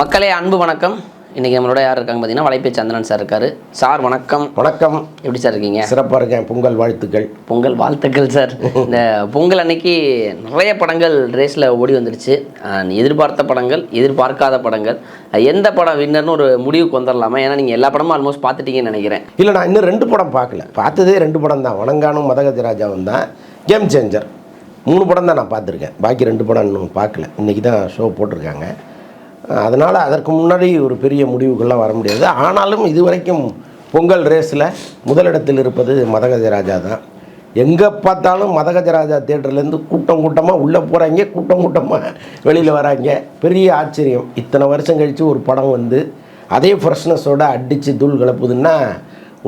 மக்களே அன்பு வணக்கம். இன்றைக்கி நம்மளோட யார் இருக்காங்க பார்த்தீங்கன்னா வலைப்பே சந்திரன் சார் இருக்காரு. சார் வணக்கம். வணக்கம். எப்படி சார் இருக்கீங்க? சிறப்பாக இருக்கேன். பொங்கல் வாழ்த்துக்கள். பொங்கல் வாழ்த்துக்கள் சார் இந்த பொங்கல் அன்னைக்கு நிறைய படங்கள் ரேஸில் ஓடி வந்துடுச்சு. எதிர்பார்த்த படங்கள் எதிர்பார்க்காத படங்கள். எந்த படம் வின்னர்னு ஒரு முடிவுக்கு வந்துடலாமா ஏன்னா நீங்கள் எல்லா படமும் ஆல்மோஸ்ட் பார்த்துட்டீங்கன்னு நினைக்கிறேன். இல்லை நான் இன்னும் ரெண்டு படம் பார்க்கல. பார்த்ததே ரெண்டு படம் தான். வணங்கானும் மதகஜராஜாவும் தான். கேம் சேஞ்சர் மூணு படம் தான் நான் பார்த்துருக்கேன். பாக்கி ரெண்டு படம் இன்னும் பார்க்கல. இன்றைக்கி தான் ஷோ போட்டிருக்காங்க. அதனால் அதற்கு முன்னாடி ஒரு பெரிய முடிவுகள்லாம் வர முடியாது. ஆனாலும் இதுவரைக்கும் பொங்கல் ரேஸில் முதலிடத்தில் இருப்பது மதகஜராஜா தான். எங்கே பார்த்தாலும் மதகஜராஜா தேட்டர்லேருந்து கூட்டம் கூட்டமாக உள்ளே போகிறாங்க கூட்டம் கூட்டமாக வெளியில் வராங்க. பெரிய ஆச்சரியம். இத்தனை வருஷம் கழித்து ஒரு படம் வந்து அதே ஃப்ரெஷ்னஸோடு அடித்து தூள் கலப்புதுன்னா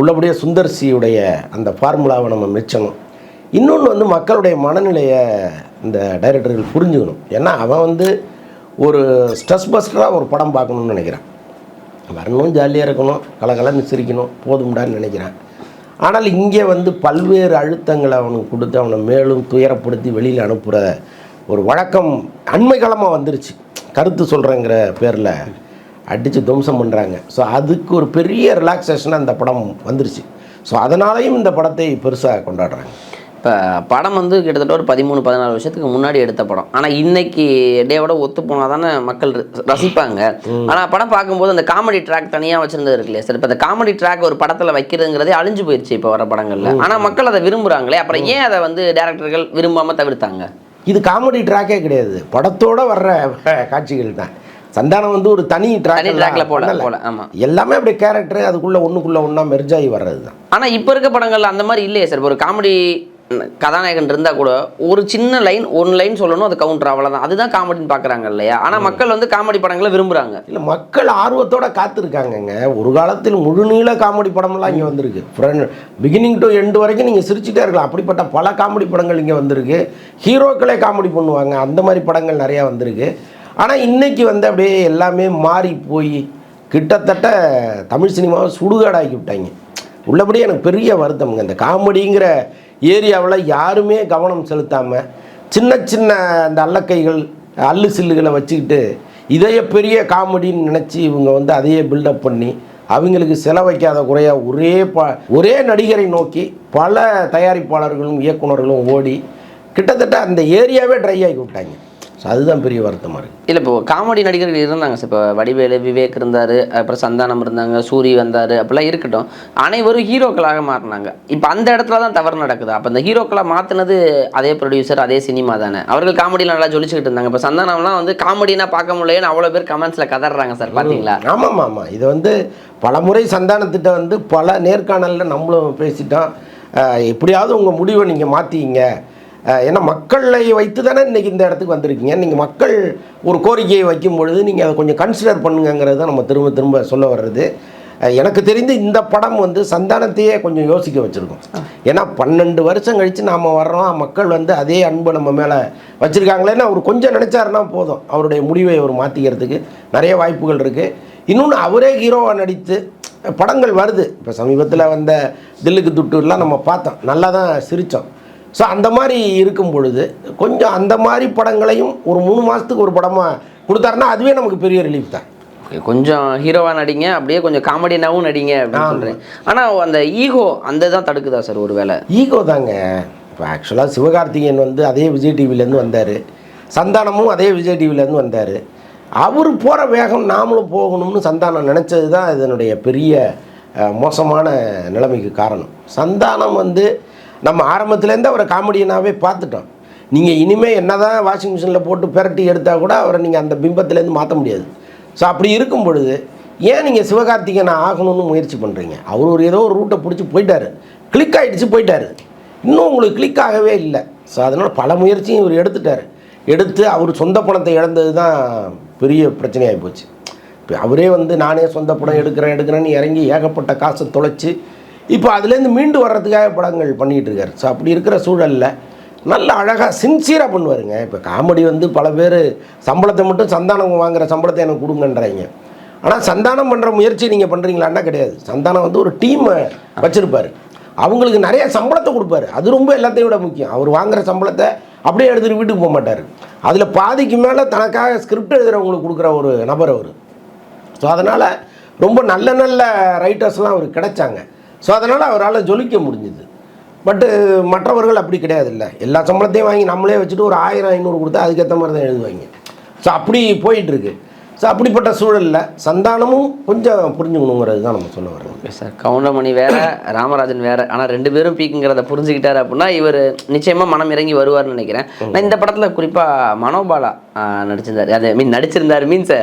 உள்ளபடியே சுந்தர்சியுடைய அந்த ஃபார்முலாவை நம்ம மெச்சணும். இன்னொன்று வந்து மக்களுடைய மனநிலையை இந்த டைரக்டர்கள் புரிஞ்சுக்கணும். ஏன்னா அவன் வந்து ஒரு ஸ்ட்ரெஸ் பஸ்டராக ஒரு படம் பார்க்கணும்னு நினைக்கிறான். வரணும் ஜாலியாக இருக்கணும் கலகலன்னு சிரிக்கணும் போதும்டான்னு நினைக்கிறான். ஆனால் இங்கே வந்து பல்வேறு அழுத்தங்களை அவனுக்கு கொடுத்து அவனை மேலும் துயரப்படுத்தி வெளியில் அனுப்புகிற ஒரு வழக்கம் அண்மை காலமாக வந்துருச்சு. கருத்து சொல்கிறேங்கிற பேரில் அடித்து துவம்சம் பண்ணுறாங்க ஸோ அதுக்கு ஒரு பெரிய ரிலாக்ஸேஷனாக இந்த படம் வந்துருச்சு. ஸோ அதனாலையும் இந்த படத்தை பெருசாக கொண்டாடுறாங்க. இப்போ படம் வந்து கிட்டத்தட்ட ஒரு பதிமூணு பதினாலு வருஷத்துக்கு முன்னாடி எடுத்த படம். ஆனால் இன்னைக்கு டேவோட ஒத்து போனால் தானே மக்கள் ரசிப்பாங்க. ஆனால் படம் பார்க்கும்போது அந்த காமெடி ட்ராக் தனியாக வச்சிருந்தது இருக்கு இல்லையா சார் இப்போ அந்த காமெடி ட்ராக் ஒரு படத்தில் வைக்கிறதுங்கிறதே அழிஞ்சு போயிடுச்சு இப்போ வர படங்கள்ல. ஆனால் மக்கள் அதை விரும்புகிறாங்களே அப்புறம் ஏன் அதை வந்து டேரக்டர்கள் விரும்பாமல் தவிர்த்தாங்க? இது காமெடி ட்ராக்கே கிடையாது. படத்தோட வர்ற காட்சிகள் தான். சந்தானம் வந்து ஒரு தனி தனி ட்ராக் ட்ராக்ல போல ஆமாம் எல்லாமே அப்படியே கேரக்டர் அதுக்குள்ளே ஒன்றுக்குள்ளே ஒன்றா மெர்ஜாகி வர்றது தான் ஆனால் இப்போ இருக்க படங்கள்ல அந்த மாதிரி இல்லையே சார். ஒரு காமெடி கதாநாயகன் இருந்தால் கூட ஒரு சின்ன லைன் ஒன் லைன் சொல்லணும் அது கவுண்டர் அவ்வளோதான் அதுதான் காமெடின்னு பார்க்குறாங்க இல்லையா? ஆனால் மக்கள் வந்து காமெடி படங்களை விரும்புகிறாங்க இல்லை மக்கள் ஆர்வத்தோட காத்திருக்காங்கங்க. ஒரு காலத்தில் முழுநீள காமெடி படமெல்லாம் இங்கே வந்திருக்கு. ஃப்ரெண்ட் பிகினிங் டு எண்டு வரைக்கும் நீங்கள் சிரிச்சுட்டே இருக்கலாம். அப்படிப்பட்ட பல காமெடி படங்கள் இங்கே வந்திருக்கு. ஹீரோக்களே காமெடி பண்ணுவாங்க. அந்த மாதிரி படங்கள் நிறையா வந்திருக்கு. ஆனால் இன்னைக்கு வந்து அப்படியே எல்லாமே மாறி போய் கிட்டத்தட்ட தமிழ் சினிமாவை சுடுகாடாக்கி விட்டாங்க. உள்ளபடியே எனக்கு பெரிய வருத்தம்ங்க. இந்த காமெடிங்கிற ஏரியாவில் யாருமே கவனம் செலுத்தாமல் சின்ன சின்ன அந்த அல்லக்கைகள் அல்லு சில்லுகளை வச்சுக்கிட்டு இதையே பெரிய காமெடின்னு நினச்சி இவங்க வந்து அதையே பில்டப் பண்ணி அவங்களுக்கு செலவைக்காத குறையாக ஒரே ப ஒரே நடிகரை நோக்கி பல தயாரிப்பாளர்களும் இயக்குனர்களும் ஓடி கிட்டத்தட்ட அந்த ஏரியாவே ட்ரை ஆகி விட்டாங்க. ஸோ அதுதான் பெரிய வருத்தமாக இருக்குது இல்லை இப்போ காமெடி நடிகர்கள் இருந்தாங்க. சார் இப்போ வடிவேலு விவேக் இருந்தார் அப்புறம் சந்தானம் இருந்தாங்க சூரி வந்தார் அப்படிலாம் இருக்கட்டும். அனைவரும் ஹீரோக்களாக மாறினாங்க. இப்போ அந்த இடத்துல தான் தவறு நடக்குது. அப்போ அந்த ஹீரோக்களாக மாற்றினது அதே ப்ரொடியூசர் அதே சினிமா தானே. அவர்கள் காமெடியில் நல்லா ஜொலிச்சுக்கிட்டு இருந்தாங்க. இப்போ சந்தானம்லாம் வந்து காமெடினா பார்க்க முடியலைன்னு அவ்வளோ பேர் கமெண்ட்ஸில் கதறாங்க சார் பார்த்தீங்களா ஆமாம் ஆமாம் இது வந்து பல முறை சந்தானத்திட்ட வந்து பல நேர்காணலில் நம்மளும் பேசிட்டோம். எப்படியாவது உங்கள் முடிவை நீங்கள் மாற்றிங்க ஏன்னா மக்களை வைத்து தானே இன்றைக்கி இந்த இடத்துக்கு வந்திருக்கீங்க. நீங்கள் மக்கள் ஒரு கோரிக்கையை வைக்கும் பொழுது நீங்கள் அதை கொஞ்சம் கன்சிடர் பண்ணுங்கங்கிறது தான் நம்ம திரும்ப திரும்ப சொல்ல வர்றது. எனக்கு தெரிந்து இந்த படம் வந்து சந்தானத்தையே கொஞ்சம் யோசிக்க வச்சுருக்கோம். ஏன்னா பன்னெண்டு வருஷம் கழித்து நாம் வர்றோம் மக்கள் வந்து அதே அன்பு நம்ம மேலே வச்சுருக்காங்களேன்னு அவர் கொஞ்சம் நினச்சாருன்னா போதும். அவருடைய முடிவை அவர் மாற்றிக்கிறதுக்கு நிறைய வாய்ப்புகள் இருக்குது இன்னொன்று அவரே ஹீரோவாக நடித்து படங்கள் வருது. இப்போ சமீபத்தில் வந்த தில்லுக்கு துட்டுலாம் நம்ம பார்த்தோம். நல்லா தான் சிரித்தோம் ஸோ அந்த மாதிரி இருக்கும் பொழுது கொஞ்சம் அந்த மாதிரி படங்களையும் ஒரு மூணு மாதத்துக்கு ஒரு படமாக கொடுத்தாருன்னா அதுவே நமக்கு பெரிய ரிலீஃப் தான். கொஞ்சம் ஹீரோவாக நடிங்க அப்படியே கொஞ்சம் காமெடினாவும் நடிங்க அப்படின்னு சொல்கிறேன் ஆனால் அந்த ஈகோ அந்த தான் தடுக்குதா சார் ஒரு வேளை? ஈகோ தாங்க. இப்போ ஆக்சுவலாக சிவகார்த்திகேயன் வந்து அதே விஜய் டிவிலேருந்து வந்தார். சந்தானமும் அதே விஜய் டிவிலேருந்து வந்தார். அவர் போகிற வேகம் நாமளும் போகணும்னு சந்தானம் நினச்சது தான் இதனுடைய பெரிய மோசமான நிலைமைக்கு காரணம். சந்தானம் வந்து நம்ம ஆரம்பத்துலேருந்து அவரை காமெடியனாகவே பார்த்துட்டோம். நீங்கள் இனிமேல் என்ன தான் வாஷிங் மிஷினில் போட்டு பெரட்டி எடுத்தால் கூட அவரை நீங்கள் அந்த பிம்பத்துலேருந்து மாற்ற முடியாது. ஸோ அப்படி இருக்கும் பொழுது ஏன் நீங்கள் சிவகார்த்திகேயனை ஆகணும்னு முயற்சி பண்ணுறீங்க அவர் ஒரு ஏதோ ஒரு ரூட்டை பிடிச்சி போயிட்டாரு. கிளிக் ஆகிடுச்சு போயிட்டார். இன்னும் உங்களுக்கு கிளிக் ஆகவே இல்லை. ஸோ அதனால் பல முயற்சியும் இவர் எடுத்துட்டார். எடுத்து அவர் சொந்த பணத்தை இழந்தது தான் பெரிய பிரச்சனையாகி போச்சு. இப்போ அவரே வந்து நானே சொந்த படம் எடுக்கிறேன் எடுக்கிறேன்னு இறங்கி ஏகப்பட்ட காசை தொலைச்சி இப்போ அதுலேருந்து மீண்டு வர்றதுக்காக படங்கள் பண்ணிகிட்டு இருக்காரு. ஸோ அப்படி இருக்கிற சூழலில் நல்ல அழகாக சின்சியராக பண்ணுவாருங்க. இப்போ காமெடி வந்து பல பேர் சம்பளத்தை மட்டும் சந்தானம் வாங்குற சம்பளத்தை எனக்கு கொடுங்கன்றாங்க. ஆனால் சந்தானம் பண்ணுற முயற்சி நீங்கள் பண்ணுறீங்களான்னா கிடையாது. சந்தானம் வந்து ஒரு டீமை வச்சுருப்பார். அவங்களுக்கு நிறைய சம்பளத்தை கொடுப்பாரு. அது ரொம்ப எல்லாத்தையும் விட முக்கியம். அவர் வாங்குற சம்பளத்தை அப்படியே எடுத்துகிட்டு வீட்டுக்கு போக மாட்டார். அதில் பாதிக்கு மேலே தனக்காக ஸ்கிரிப்ட் எழுதுகிறவங்களுக்கு கொடுக்குற ஒரு நபர் அவர். ஸோ அதனால் ரொம்ப நல்ல நல்ல ரைட்டர்ஸ்லாம் அவருக்கு கிடைச்சாங்க. ஸோ அதனால் அவரால் ஜொலிக்க முடிஞ்சுது. பட்டு மற்றவர்கள் அப்படி கிடையாது இல்லை எல்லா சம்பளத்தையும் வாங்கி நம்மளே வச்சுட்டு ஒரு ஆயிரம் ஐநூறு கொடுத்தா அதுக்கேற்ற மாதிரி தான் எழுதுவாங்க. ஸோ அப்படி போயிட்டுருக்கு. ஸோ அப்படிப்பட்ட சூழலில் சந்தானமும் கொஞ்சம் புரிஞ்சுக்கணுங்கிறது தான் நம்ம சொல்ல வர்றது. ஓகே சார் கவுண்டமணி வேற ராமராஜன் வேற. ஆனால் ரெண்டு பேரும் பீக்குங்கிறத புரிஞ்சுக்கிட்டாரு அப்படின்னா இவர் நிச்சயமாக மனம் இறங்கி வருவார்னு நினைக்கிறேன். நான் இந்த படத்தில் குறிப்பாக மனோபாலா நடிச்சிருந்தாரு. அது மீன் நடிச்சிருந்தாரு. மீன்ஸ்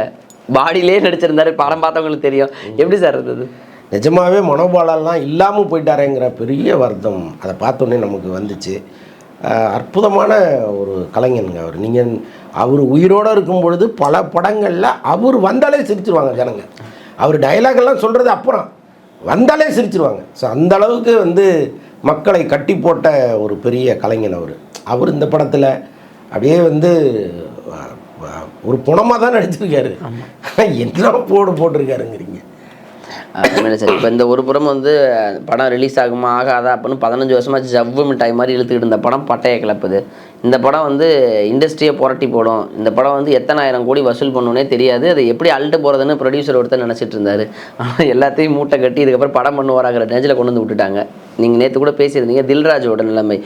பாடியிலே நடிச்சிருந்தாரு. படம் பார்த்தவங்களுக்கு தெரியும். எப்படி சார் இருந்தது? நிஜமாவே மனோபாலெல்லாம் இல்லாமல் போயிட்டாரேங்கிற பெரிய வருத்தம். அதை பார்த்தோன்னே நமக்கு வந்துச்சு. அற்புதமான ஒரு கலைஞனுங்க அவர். நீங்கள் அவர் உயிரோடு இருக்கும் பொழுது பல படங்களில் அவர் வந்தாலே சிரிச்சிருவாங்க ஜனங்க. அவர் டயலாக் எல்லாம் சொல்கிறது அப்புறம் வந்தாலே சிரிச்சிருவாங்க. ஸோ அந்த அளவுக்கு வந்து மக்களை கட்டி போட்ட ஒரு பெரிய கலைஞன் அவர். அவர் இந்த படத்தில் அப்படியே வந்து ஒரு புணமாக தான் நடிச்சிருக்காரு. என்ன போடு போட்டிருக்காருங்கிறீங்க. உண்மையிலே சார். இப்போ இந்த ஒரு புறம் வந்து படம் ரிலீஸ் ஆகுமா ஆகாதா அப்படின்னு பதினஞ்சு வருஷமா ஜவ்வு மிட்டாய் மாதிரி இழுத்துக்கிட்டு இருந்த படம் பட்டையை கிளப்புது. இந்த படம் வந்து இண்டஸ்ட்ரியை புரட்டி போடும். இந்த படம் வந்து எத்தனாயிரம் கோடி வசூல் பண்ணுனே தெரியாது. அதை எப்படி அள்ளிட்டு போகிறதுன்னு ப்ரொடியூசர் ஒருத்தர் நினச்சிட்டு இருந்தாரு. ஆனால் எல்லாத்தையும் மூட்டை கட்டி இதுக்கப்புறம் படம் பண்ணுவாராங்கிற நெஞ்சில் கொண்டு வந்து விட்டுட்டாங்க. நீங்கள் நேற்று கூட பேசியிருந்தீங்க தில்ராஜோட நிலைமை.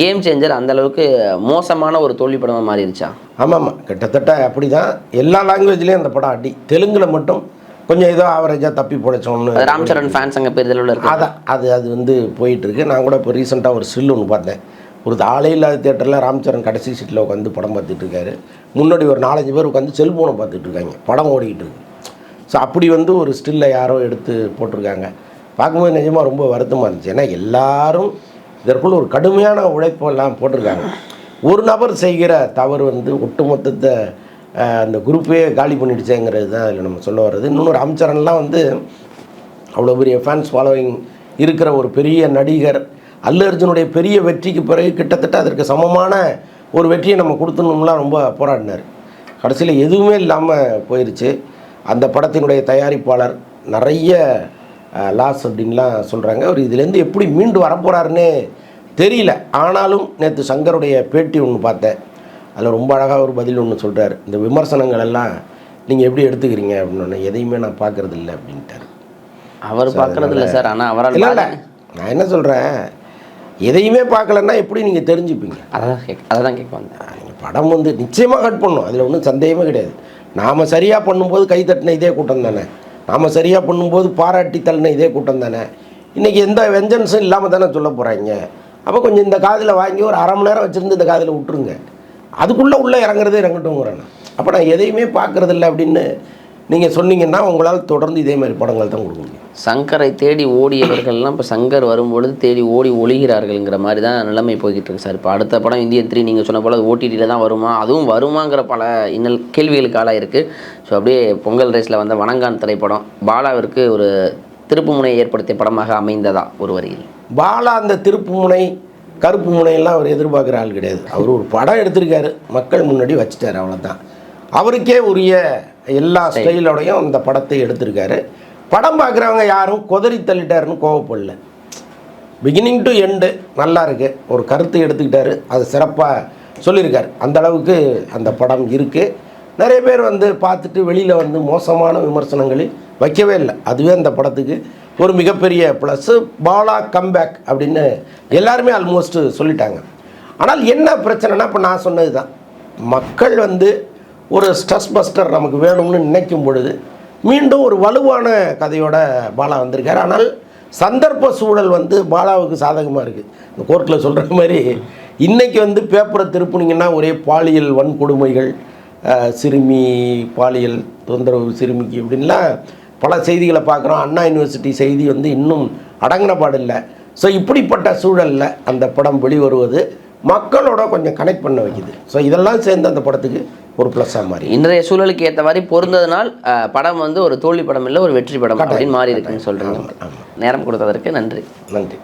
கேம் சேஞ்சர் அந்த அளவுக்கு மோசமான ஒரு தோல்வி படமாக மாறிடுச்சா ஆமாம்மா கிட்டத்தட்ட அப்படி தான் எல்லா லாங்குவேஜ்லேயும் அந்த படம் அடி. தெலுங்கில் மட்டும் கொஞ்சம் ஏதோ ஆவரேஜாக தப்பி போடைச்சோன்னு அது ராம் சரண் ஃபேன்ஸ் அங்கே பெரிதளவில் இருக்கு அதான் அது அது வந்து போயிட்டுருக்கு. நான் கூட இப்போ ரீசெண்டாக ஒரு ஸ்டில் ஒன்று பார்த்தேன். ஒரு ஆளே இல்லாத தேட்டரில் ராம்சரண் கடைசி சீட்டில் உட்காந்து படம் பார்த்துட்டு இருக்காரு. முன்னாடி ஒரு நாலஞ்சு பேர் உட்காந்து செல்ஃபோனை பார்த்துட்டு இருக்காங்க. படம் ஓடிக்கிட்டு இருக்கு. ஸோ அப்படி வந்து ஒரு ஸ்டில்லை யாரோ எடுத்து போட்டிருக்காங்க. பார்க்கும்போது நிஜமாக ரொம்ப வருத்தமாக இருந்துச்சு. ஏன்னா எல்லாரும் இதற்குள்ள ஒரு கடுமையான உழைப்பெல்லாம் போட்டிருக்காங்க. ஒரு நபர் செய்கிற தவறு வந்து ஒட்டுமொத்தத்தை அந்த குரூப்பே காலி பண்ணிடுச்சேங்கிறது தான் அதில் நம்ம சொல்ல வர்றது. இன்னொரு அமைச்சரன்லாம் வந்து அவ்வளோ பெரிய ஃபேன்ஸ் ஃபாலோவிங் இருக்கிற ஒரு பெரிய நடிகர் அல்லு அர்ஜுனுடைய பெரிய வெற்றிக்கு பிறகு கிட்டத்தட்ட அதற்கு சமமான ஒரு வெற்றியை நம்ம கொடுத்துணும்லாம் ரொம்ப போராடினார். கடைசியில் எதுவுமே இல்லாமல் போயிடுச்சு அந்த படத்தினுடைய தயாரிப்பாளர் நிறைய லாஸ் அப்படின்லாம் சொல்கிறாங்க அவர் இதுலேருந்து எப்படி மீண்டு வரப்போகிறாருன்னே தெரியல. ஆனாலும் நேற்று சங்கருடைய பேட்டி ஒன்று பார்த்தேன். அதில் ரொம்ப அழகாக ஒரு பதில் ஒன்று சொல்கிறார் இந்த விமர்சனங்கள் எல்லாம் நீங்கள் எப்படி எடுத்துக்கிறீங்க அப்படின்னு. எதையுமே நான் பார்க்கறது இல்லை அப்படின்ட்டார். அவர் பார்க்கறது இல்லை சார். ஆனால் அவரால் இல்லை நான் என்ன சொல்கிறேன் எதையுமே பார்க்கலன்னா எப்படி நீங்கள் தெரிஞ்சுப்பீங்க? அதான் கேட்க அதை தான் கேட்க வந்தேன் நீங்கள் படம் வந்து நிச்சயமாக கட் பண்ணும். அதில் ஒன்றும் சந்தேகமே கிடையாது. நாம் சரியாக பண்ணும்போது கை தட்டின இதே கூட்டம் தானே? நாம் சரியாக பண்ணும்போது பாராட்டி தள்ளின இதே கூட்டம் தானே? இன்றைக்கி எந்த வெஞ்சன்ஸும் இல்லாமல் தானே சொல்ல போகிறாங்க அப்போ கொஞ்சம் இந்த காதில் வாங்கி ஒரு அரை மணி நேரம் வச்சுருந்து இந்த காதில் விட்டுருங்க. அதுக்குள்ளே உள்ளே இறங்குறதே இறங்கட்டும்ங்கிறேன். அப்போ நான் எதையுமே பார்க்குறதில்ல அப்படின்னு நீங்கள் சொன்னீங்கன்னா உங்களால் தொடர்ந்து இதே மாதிரி படங்கள் தான் கொடுக்க முடியும். சங்கரை தேடி ஓடியவர்கள்லாம் இப்போ சங்கர் வரும்பொழுது தேடி ஓடி ஒளிகிறார்கள்ங்கிற மாதிரி தான் நிலைமை போய்கிட்டு இருக்கு சார். இப்போ அடுத்த படம் இந்தியன் த்ரீ நீங்கள் சொன்ன போல் ஓடிடியில் தான் வருமா? அதுவும் வருமாங்கிற பல இன்னல் கேள்விகளுக்கு ஆளாக இருக்குது ஸோ அப்படியே பொங்கல் ரேஸில் வந்த வணங்கான் திரைப்படம் பாலாவிற்கு ஒரு திருப்புமுனையை ஏற்படுத்திய படமாக அமைந்ததா ஒரு வரியில்? பாலா அந்த திருப்பு முனை கருப்பு முனையெல்லாம் அவர் எதிர்பார்க்குற ஆள் கிடையாது. அவர் ஒரு படம் எடுத்திருக்காரு. மக்கள் முன்னாடி வச்சுட்டாரு அவ்வளோதான் அவருக்கே உரிய எல்லா ஸ்டைலோடையும் அந்த படத்தை எடுத்திருக்காரு. படம் பார்க்குறவங்க யாரும் கொதறி தள்ளிட்டாருன்னு கோவப்படல. பிகினிங் டு எண்டு நல்லா இருக்கு. ஒரு கருத்து எடுத்துக்கிட்டாரு. அது சிறப்பாக சொல்லியிருக்காரு. அந்த அளவுக்கு அந்த படம் இருக்குது நிறைய பேர் வந்து பார்த்துட்டு வெளியில் வந்து மோசமான விமர்சனங்களில் வைக்கவே இல்லை. அதுவே அந்த படத்துக்கு ஒரு மிகப்பெரிய ப்ளஸ்ஸு பாலா கம்பேக் அப்படின்னு எல்லாருமே ஆல்மோஸ்ட்டு சொல்லிட்டாங்க. ஆனால் என்ன பிரச்சனைனா இப்போ நான் சொன்னது தான் மக்கள் வந்து ஒரு ஸ்ட்ரெஸ் பஸ்டர் நமக்கு வேணும்னு நினைக்கும் பொழுது மீண்டும் ஒரு வலுவான கதையோட பாலா வந்திருக்கார். ஆனால் சந்தர்ப்ப சூழல் வந்து பாலாவுக்கு சாதகமாக இருக்குது இந்த கோர்ட்டில் சொல்கிற மாதிரி இன்றைக்கி வந்து பேப்பரை திருப்புனீங்கன்னா ஒரே பாலியல் வன்கொடுமைகள் சிறுமி பாலியல் தொந்தரவு சிறுமிக்கு இப்படின்லாம் பல செய்திகளை பார்க்குறோம். அண்ணா யூனிவர்சிட்டி செய்தி வந்து இன்னும் அடங்கின பாடில்லை ஸோ இப்படிப்பட்ட சூழலில் அந்த படம் வெளிவருவது மக்களோட கொஞ்சம் கனெக்ட் பண்ண வைக்குது. ஸோ இதெல்லாம் சேர்ந்து அந்த படத்துக்கு ஒரு ப்ளஸ்ஸாக மாறி. இன்றைய சூழலுக்கு ஏற்ற மாதிரி பொருந்ததுனால் படம் வந்து ஒரு தோல்வி படம் இல்லை ஒரு வெற்றி படம் அப்படின்னு மாறி இருக்குன்னு சொல்கிறீங்க நேரம் கொடுத்ததற்கு நன்றி. நன்றி.